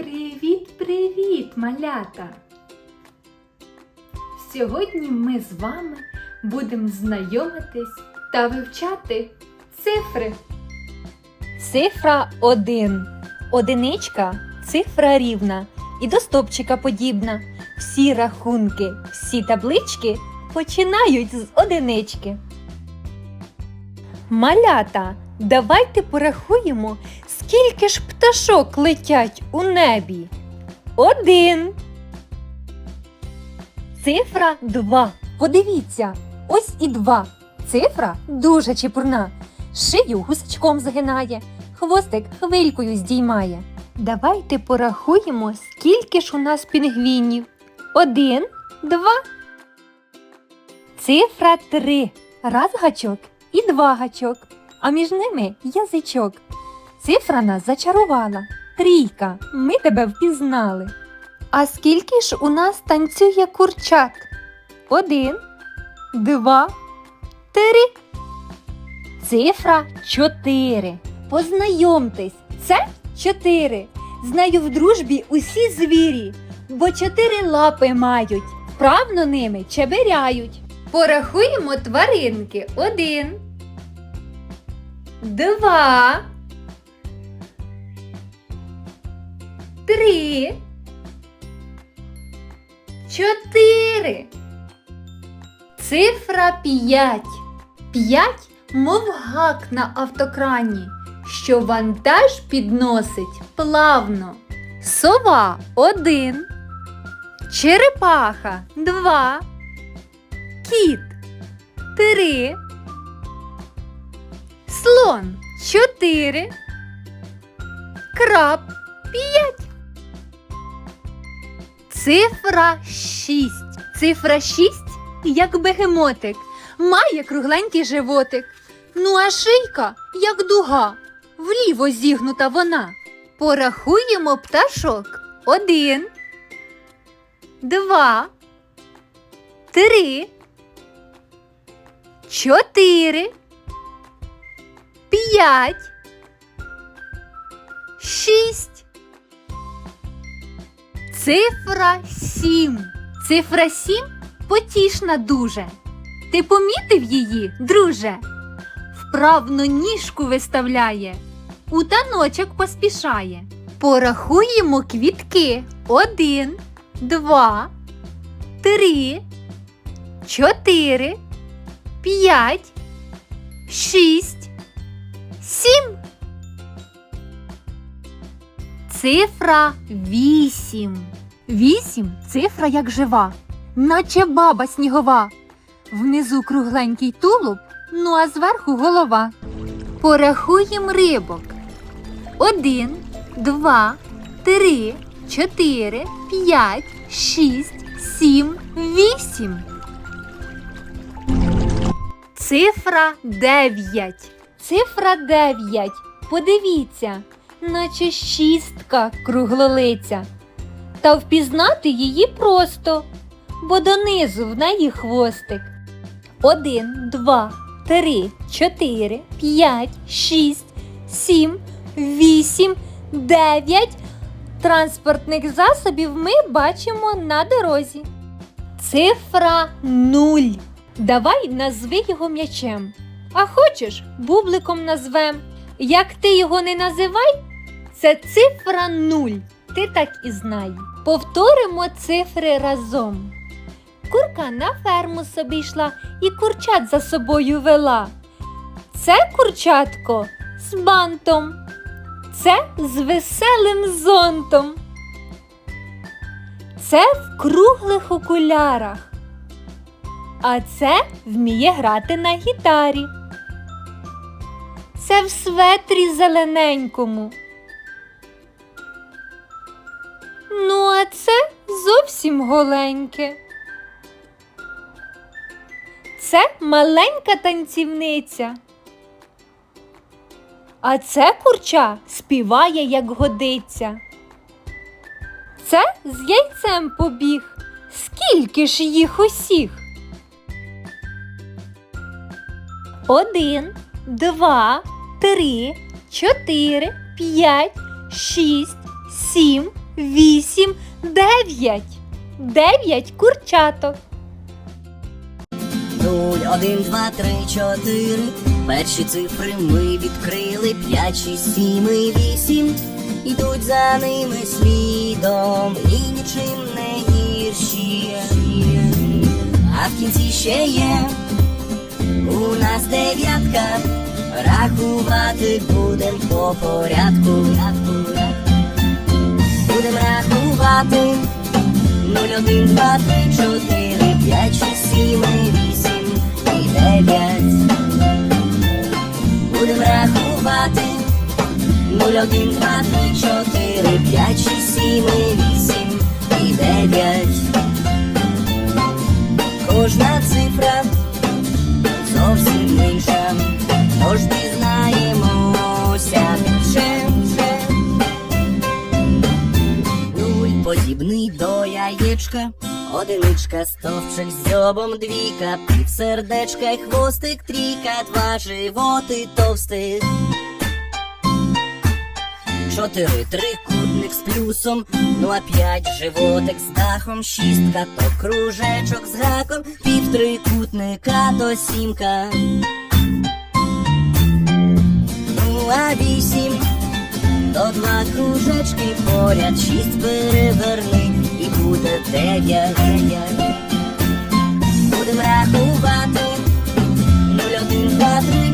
Привіт, привіт, малята! Сьогодні ми з вами будемо знайомитись та вивчати цифри. Цифра 1. Одиничка цифра рівна і до стопчика подібна. Всі рахунки, всі таблички починають з одинички. Малята, давайте порахуємо, скільки ж пташок летять у небі. Один. Цифра 2. Подивіться, ось і два. Цифра дуже чепурна. Шию гусачком згинає, хвостик хвилькою здіймає. Давайте порахуємо, скільки ж у нас пінгвінів. Один, два. Цифра три. Раз гачок і два гачок, а між ними язичок. Цифра нас зачарувала. Трійка, ми тебе впізнали. А скільки ж у нас танцює курчат? Один, два, три. Цифра 4. Познайомтесь, це 4. Знаю в дружбі усі звірі, бо чотири лапи мають, вправно ними чеберяють. Порахуємо тваринки. Один. Два. Три. Чотири. Цифра 5. П'ять, мов гак на автокрані, що вантаж підносить плавно. Сова один, черепаха два, кіт три, слон чотири, краб п'ять. Цифра шість. Цифра шість, як бегемотик має кругленький животик. Ну а шийка, як дуга, вліво зігнута вона. Порахуємо пташок. Один, два, три, чотири, п'ять, шість. Цифра сім. Цифра сім потішна дуже. Ти помітив її, друже? Вправно ніжку виставляє, у таночок поспішає. Порахуємо квітки. Один, два, три, чотири, п'ять, шість, сім. Цифра вісім. Вісім цифра як жива, наче баба снігова. Внизу кругленький тулуб, ну а зверху голова. Порахуємо рибок. Один, два, три, чотири, п'ять, шість, сім, вісім. Цифра дев'ять. Цифра дев'ять. Подивіться, наче шістка круглолиця. Та впізнати її просто, бо донизу в неї хвостик. Один, два, три, чотири, п'ять, шість, сім, вісім, дев'ять. Транспортних засобів ми бачимо на дорозі. Цифра нуль. Давай назви його м'ячем. А хочеш, бубликом назвем. Як ти його не називай, це цифра нуль. Ти так і знай. Повторимо цифри разом. Курка на ферму собі йшла і курчат за собою вела. Це курчатко з бантом, це з веселим зонтом. Це в круглих окулярах, а це вміє грати на гітарі. Це в светрі зелененькому. Це зовсім голеньке. Це маленька танцівниця. А це курча співає, як годиться. Це з яйцем побіг. Скільки ж їх усіх? Один, два, три, чотири, п'ять, шість, сім, вісім, дев'ять. Дев'ять курчаток. Нуль, один, два, три, чотири. Перші цифри ми відкрили. П'ять, шість, сім і вісім. Ідуть за ними слідом і нічим не гірші. А в кінці ще є у нас дев'ятка. Рахувати будем по порядку. Будем рахувати. Нуль, один, два, три, чотири, п'ять, шість, сім, вісім і дев'ять. Будем рахувати. Нуль, один, два, три, чотири, п'ять, шість, сім, вісім подібний до яєчка, одиничка, стовпчик з дзьобом, двійка, півсердечка й хвостик, трійка, два животи товстих. Чотири трикутник з плюсом, ну а п'ять животик з дахом, шістка, то кружечок з гаком, пів трикутника, то сімка. Ну а вісім то два кружечки поряд, шість переверни і буде дев'ять. Будем рахувати. Нуль, один, два, три,